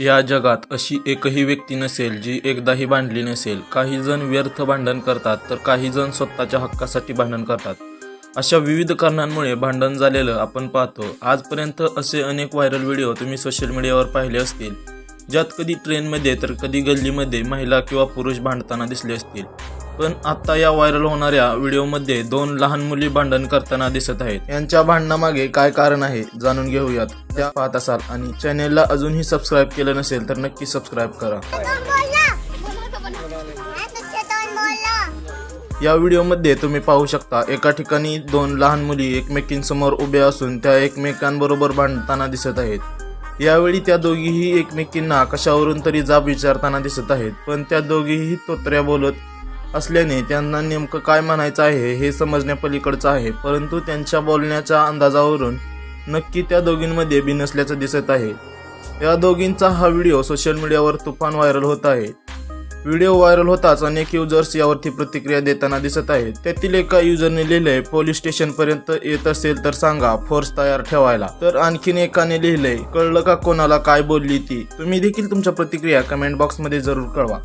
या जगात अशी एकही व्यक्ती नसेल जी एकदाही भांडली नसेल. काही जण व्यर्थ भांडण करतात तर काही जण स्वतःच्या हक्कासाठी भांडण करतात. अशा विविध कारणांमुळे भांडण झालेलं आपण पाहतो. आजपर्यंत असे अनेक व्हायरल व्हिडिओ तुम्ही सोशल मीडियावर पाहिले असतील. ज्यात कधी ट्रेनमध्ये तर कधी गल्लीमध्ये महिला किंवा पुरुष भांडताना दिसले असतील. पण आता या व्हायरल होणाऱ्या व्हिडिओमध्ये दोन लहान मुली भांडण करताना दिसत आहेत. यांच्या भांडणामागे काय कारण आहे जाणून घेऊयात. त्या पाहत असाल आणि चॅनेलला अजूनही सबस्क्राईब केलं नसेल तर नक्की सबस्क्राईब करा. या व्हिडिओमध्ये तुम्ही पाहू शकता एका ठिकाणी दोन लहान मुली एकमेकींसमोर उभ्या असून त्या एकमेकांबरोबर भांडताना दिसत आहेत. यावेळी त्या दोघीही एकमेकींना कशावरून तरी जाब विचारताना दिसत आहेत पण त्या दोघीही तोत्र्या बोलत असल्याने त्यांना नेमकं काय म्हणायचं आहे हे समजण्यापलीकडचं आहे. परंतु त्यांच्या बोलण्याच्या अंदाजावरून नक्की त्या दोघींमध्ये बिनसल्याचं दिसत आहे. या दोघींचा हा व्हिडिओ सोशल मीडियावर तुफान व्हायरल होत आहे. व्हिडिओ व्हायरल होताच अनेक युजर्स यावरती प्रतिक्रिया देताना दिसत आहेत. त्यातील एका युजरने लिहिलंय पोलीस स्टेशनपर्यंत येत असेल तर सांगा फोर्स तयार ठेवायला. तर आणखीन एकाने लिहिलंय कळलं का कोणाला काय बोलली ती? तुम्ही देखील तुमच्या प्रतिक्रिया कमेंट बॉक्समध्ये जरूर कळवा.